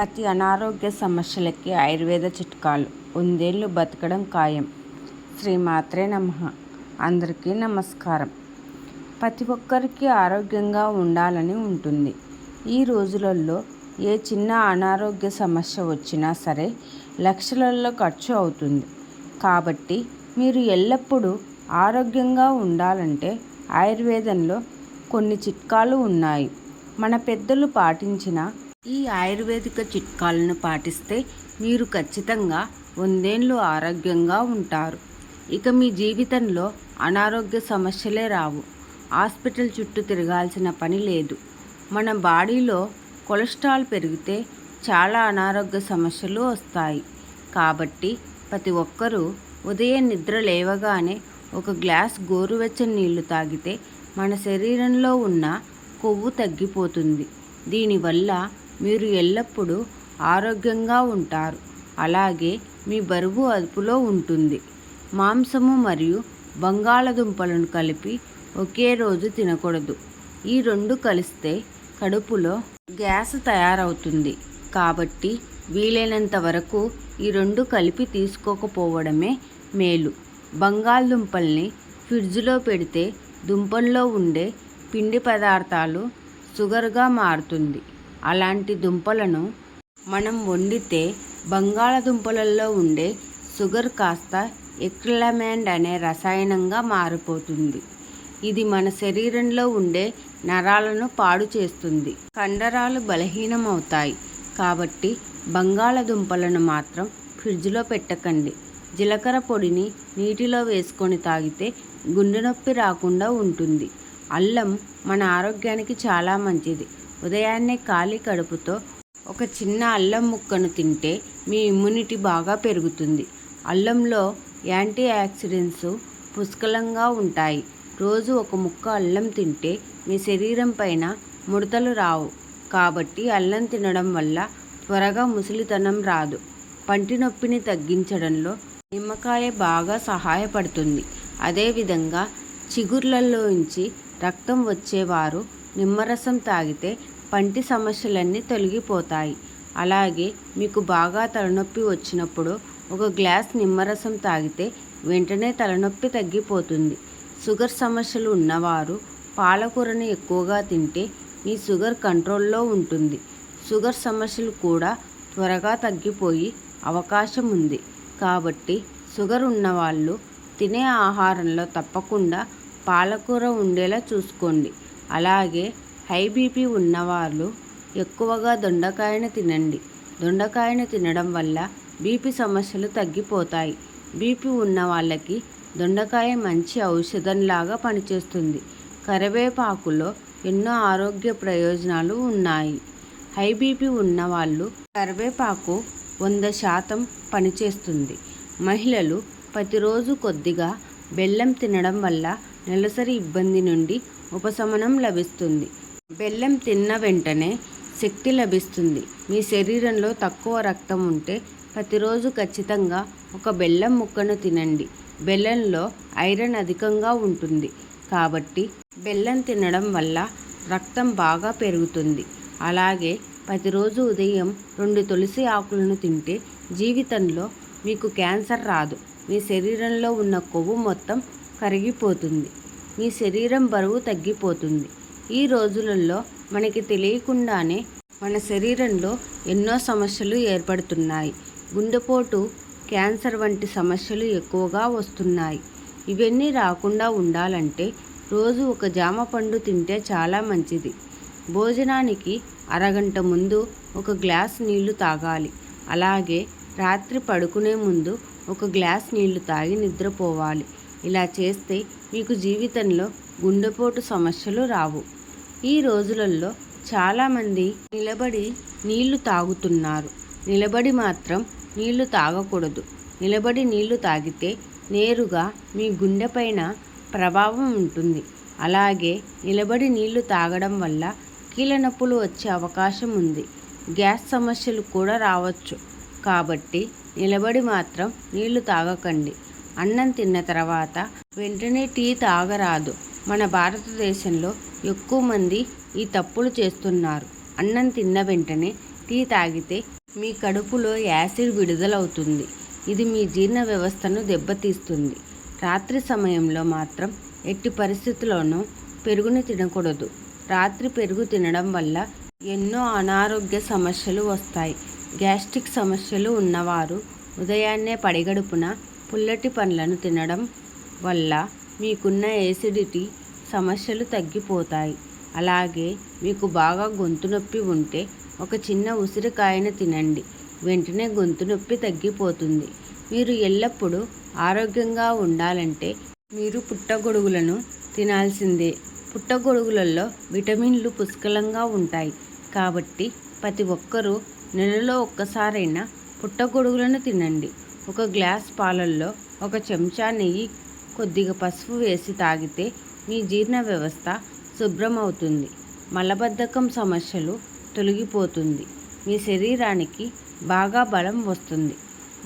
ప్రతి అనారోగ్య సమస్యలకి ఆయుర్వేద చిట్కాలు. వందేళ్ళు బతకడం ఖాయం. శ్రీమాత్రే నమ. అందరికీ నమస్కారం. ప్రతి ఒక్కరికి ఆరోగ్యంగా ఉండాలని ఉంటుంది. ఈ రోజులలో ఏ చిన్న అనారోగ్య సమస్య వచ్చినా సరే లక్షలలో ఖర్చు అవుతుంది. కాబట్టి మీరు ఎల్లప్పుడూ ఆరోగ్యంగా ఉండాలంటే ఆయుర్వేదంలో కొన్ని చిట్కాలు ఉన్నాయి. మన పెద్దలు పాటించిన ఈ ఆయుర్వేదిక చిట్కాలను పాటిస్తే మీరు ఖచ్చితంగా వందేళ్ళు ఆరోగ్యంగా ఉంటారు. ఇక మీ జీవితంలో అనారోగ్య సమస్యలే రావు. హాస్పిటల్ చుట్టూ తిరగాల్సిన పని లేదు. మన బాడీలో కొలెస్ట్రాల్ పెరిగితే చాలా అనారోగ్య సమస్యలు వస్తాయి. కాబట్టి ప్రతి ఒక్కరూ ఉదయం నిద్ర లేవగానే ఒక గ్లాస్ గోరువెచ్చని నీళ్ళు తాగితే మన శరీరంలో ఉన్న కొవ్వు తగ్గిపోతుంది. దీనివల్ల మీరు ఎల్లప్పుడూ ఆరోగ్యంగా ఉంటారు. అలాగే మీ బరువు అదుపులో ఉంటుంది. మాంసము మరియు బంగాళదుంపలను కలిపి ఒకే రోజు తినకూడదు. ఈ రెండు కలిస్తే కడుపులో గ్యాస్ తయారవుతుంది. కాబట్టి వీలైనంత వరకు ఈ రెండు కలిపి తీసుకోకపోవడమే మేలు. బంగాళదుంపల్ని ఫ్రిడ్జ్లో పెడితే దుంపల్లో ఉండే పిండి పదార్థాలు షుగర్గా మారుతుంది. అలాంటి దుంపలను మనం వండితే బంగాళదుంపలలో ఉండే షుగర్ కాస్త ఎక్రిలమైండ్ అనే రసాయనంగా మారిపోతుంది. ఇది మన శరీరంలో ఉండే నరాలను పాడు చేస్తుంది. కండరాలు బలహీనమవుతాయి. కాబట్టి బంగాళదుంపలను మాత్రం ఫ్రిడ్జ్లో పెట్టకండి. జీలకర్ర పొడిని నీటిలో వేసుకొని తాగితే గుండె నొప్పి రాకుండా ఉంటుంది. అల్లం మన ఆరోగ్యానికి చాలా మంచిది. ఉదయాన్నే ఖాళీ కడుపుతో ఒక చిన్న అల్లం ముక్కను తింటే మీ ఇమ్యూనిటీ బాగా పెరుగుతుంది. అల్లంలో యాంటీ ఆక్సిడెంట్స్ పుష్కలంగా ఉంటాయి. రోజు ఒక ముక్క అల్లం తింటే మీ శరీరం పైన ముడతలు రావు. కాబట్టి అల్లం తినడం వల్ల త్వరగా ముసలితనం రాదు. పంటి నొప్పిని తగ్గించడంలో నిమ్మకాయ బాగా సహాయపడుతుంది. అదేవిధంగా చిగుర్లలోంచి రక్తం వచ్చేవారు నిమ్మరసం తాగితే పంటి సమస్యలన్నీ తొలగిపోతాయి. అలాగే మీకు బాగా తలనొప్పి వచ్చినప్పుడు ఒక గ్లాస్ నిమ్మరసం తాగితే వెంటనే తలనొప్పి తగ్గిపోతుంది. షుగర్ సమస్యలు ఉన్నవారు పాలకూరని ఎక్కువగా తింటే మీ షుగర్ కంట్రోల్లో ఉంటుంది. షుగర్ సమస్యలు కూడా త్వరగా తగ్గిపోయి అవకాశం ఉంది. కాబట్టి షుగర్ ఉన్నవాళ్ళు తినే ఆహారంలో తప్పకుండా పాలకూర ఉండేలా చూసుకోండి. అలాగే హై బీపీ ఉన్నవాళ్ళు ఎక్కువగా దొండకాయను తినండి. దొండకాయను తినడం వల్ల బీపీ సమస్యలు తగ్గిపోతాయి. బీపీ ఉన్న వాళ్ళకి దొండకాయ మంచి ఔషధంలాగా పనిచేస్తుంది. కరివేపాకులో ఎన్నో ఆరోగ్య ప్రయోజనాలు ఉన్నాయి. హై బీపీ ఉన్నవాళ్ళు కరివేపాకు వంద శాతం పనిచేస్తుంది. మహిళలు ప్రతిరోజు కొద్దిగా బెల్లం తినడం వల్ల నెలసరి ఇబ్బంది నుండి ఉపశమనం లభిస్తుంది. బెల్లం తిన్న వెంటనే శక్తి లభిస్తుంది. మీ శరీరంలో తక్కువ రక్తం ఉంటే ప్రతిరోజు ఖచ్చితంగా ఒక బెల్లం ముక్కను తినండి. బెల్లంలో ఐరన్ అధికంగా ఉంటుంది. కాబట్టి బెల్లం తినడం వల్ల రక్తం బాగా పెరుగుతుంది. అలాగే ప్రతిరోజు ఉదయం రెండు తులసి ఆకులను తింటే జీవితంలో మీకు క్యాన్సర్ రాదు. మీ శరీరంలో ఉన్న కొవ్వు మొత్తం కరిగిపోతుంది. మీ శరీరం బరువు తగ్గిపోతుంది. ఈ రోజులలో మనకి తెలియకుండానే మన శరీరంలో ఎన్నో సమస్యలు ఏర్పడుతున్నాయి. గుండెపోటు క్యాన్సర్ వంటి సమస్యలు ఎక్కువగా వస్తున్నాయి. ఇవన్నీ రాకుండా ఉండాలంటే రోజు ఒక జామ పండు తింటే చాలా మంచిది. భోజనానికి అరగంట ముందు ఒక గ్లాస్ నీళ్ళు తాగాలి. అలాగే రాత్రి పడుకునే ముందు ఒక గ్లాస్ నీళ్ళు తాగి నిద్రపోవాలి. ఇలా చేస్తే మీకు జీవితంలో గుండెపోటు సమస్యలు రావు. ఈ రోజులలో చాలామంది నిలబడి నీళ్ళు తాగుతున్నారు. నిలబడి మాత్రం నీళ్ళు తాగకూడదు. నిలబడి నీళ్ళు తాగితే నేరుగా మీ గుండెపైన ప్రభావం ఉంటుంది. అలాగే నిలబడి నీళ్ళు తాగడం వల్ల కీళ్ళ నొప్పులు వచ్చే అవకాశం ఉంది. గ్యాస్ సమస్యలు కూడా రావచ్చు. కాబట్టి నిలబడి మాత్రం నీళ్ళు తాగకండి. అన్నం తిన్న తర్వాత వెంటనే టీ తాగరాదు. మన భారతదేశంలో ఎక్కువ మంది ఈ తప్పులు చేస్తున్నారు. అన్నం తిన్న వెంటనే టీ తాగితే మీ కడుపులో యాసిడ్ విడుదలవుతుంది. ఇది మీ జీర్ణ వ్యవస్థను దెబ్బతీస్తుంది. రాత్రి సమయంలో మాత్రం ఎట్టి పరిస్థితుల్లోనూ పెరుగుని తినకూడదు. రాత్రి పెరుగు తినడం వల్ల ఎన్నో అనారోగ్య సమస్యలు వస్తాయి. గ్యాస్ట్రిక్ సమస్యలు ఉన్నవారు ఉదయాన్నే పడిగడుపున పుల్లటి పండ్లను తినడం వల్ల మీకున్న ఏసిడిటీ సమస్యలు తగ్గిపోతాయి. అలాగే మీకు బాగా గొంతు నొప్పి ఉంటే ఒక చిన్న ఉసిరికాయను తినండి. వెంటనే గొంతు నొప్పి తగ్గిపోతుంది. మీరు ఎల్లప్పుడూ ఆరోగ్యంగా ఉండాలంటే మీరు పుట్టగొడుగులను తినాల్సిందే. పుట్టగొడుగులలో విటమిన్లు పుష్కలంగా ఉంటాయి. కాబట్టి ప్రతి ఒక్కరూ నెలలో ఒక్కసారైనా పుట్టగొడుగులను తినండి. ఒక గ్లాస్ పాలల్లో ఒక చెంచా నెయ్యి కొద్దిగా పసుపు వేసి తాగితే మీ జీర్ణ వ్యవస్థ శుభ్రమవుతుంది. మలబద్ధకం సమస్యలు తొలగిపోతుంది. మీ శరీరానికి బాగా బలం వస్తుంది.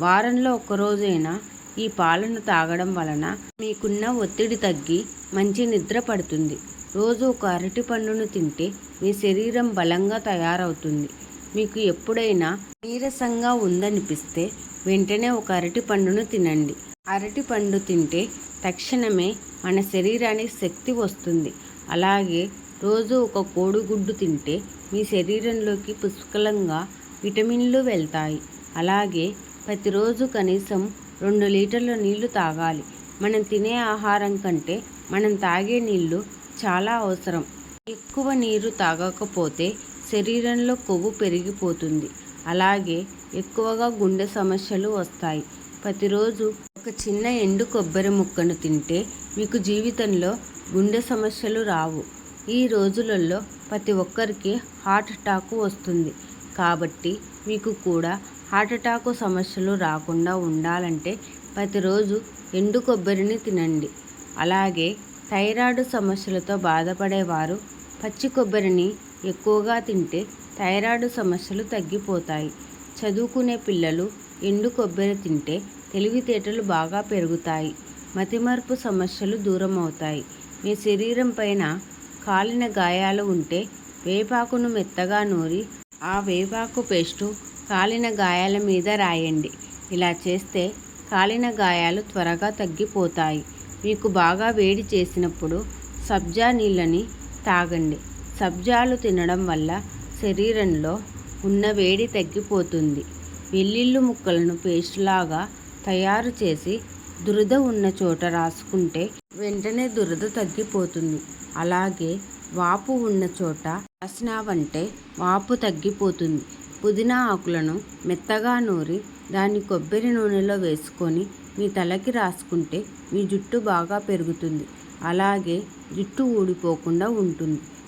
వారంలో ఒక్కరోజైనా ఈ పాలను తాగడం వలన మీకున్న ఒత్తిడి తగ్గి మంచి నిద్ర పడుతుంది. రోజు ఒక అరటి పండును తింటే మీ శరీరం బలంగా తయారవుతుంది. మీకు ఎప్పుడైనా నీరసంగా ఉందనిపిస్తే వెంటనే ఒక అరటి పండును తినండి. అరటి పండు తింటే తక్షణమే మన శరీరానికి శక్తి వస్తుంది. అలాగే రోజు ఒక కోడిగుడ్డు తింటే మీ శరీరంలోకి పుష్కలంగా విటమిన్లు వెళ్తాయి. అలాగే ప్రతిరోజు కనీసం రెండు లీటర్ల నీళ్ళు తాగాలి. మనం తినే ఆహారం కంటే మనం తాగే నీళ్ళు చాలా అవసరం. ఎక్కువ నీరు తాగకపోతే శరీరంలో కొవ్వు పెరిగిపోతుంది. అలాగే ఎక్కువగా గుండె సమస్యలు వస్తాయి. ప్రతిరోజు ఒక చిన్న ఎండు కొబ్బరి ముక్కను తింటే మీకు జీవితంలో గుండె సమస్యలు రావు. ఈ రోజులలో ప్రతి ఒక్కరికి హార్ట్ అటాక్ వస్తుంది. కాబట్టి మీకు కూడా హార్ట్ అటాక్ సమస్యలు రాకుండా ఉండాలంటే ప్రతిరోజు ఎండు కొబ్బరిని తినండి. అలాగే థైరాయిడ్ సమస్యలతో బాధపడేవారు పచ్చి కొబ్బరిని ఎక్కువగా తింటే థైరాయిడ్ సమస్యలు తగ్గిపోతాయి. చదువుకునే పిల్లలు ఎండు కొబ్బరి తింటే తెలివితేటలు బాగా పెరుగుతాయి. మతిమరుపు సమస్యలు దూరం అవుతాయి మీ శరీరం పైన కాలిన గాయాలు ఉంటే వేపాకును మెత్తగా నూరి ఆ వేపాకు పేస్టు కాలిన గాయాల మీద రాయండి. ఇలా చేస్తే కాలిన గాయాలు త్వరగా తగ్గిపోతాయి. మీకు బాగా వేడి చేసినప్పుడు సబ్జా నీళ్ళని తాగండి. సబ్జాలు తినడం వల్ల శరీరంలో ఉన్న వేడి తగ్గిపోతుంది. వెల్లుల్లి ముక్కలను పేస్ట్ లాగా తయారు చేసి దురద ఉన్న చోట రాసుకుంటే వెంటనే దురద తగ్గిపోతుంది. అలాగే వాపు ఉన్న చోట రాసినావంటే వాపు తగ్గిపోతుంది. పుదీనా ఆకులను మెత్తగా నూరి దాన్ని కొబ్బరి నూనెలో వేసుకొని మీ తలకి రాసుకుంటే మీ జుట్టు బాగా పెరుగుతుంది. అలాగే జుట్టు ఊడిపోకుండా ఉంటుంది.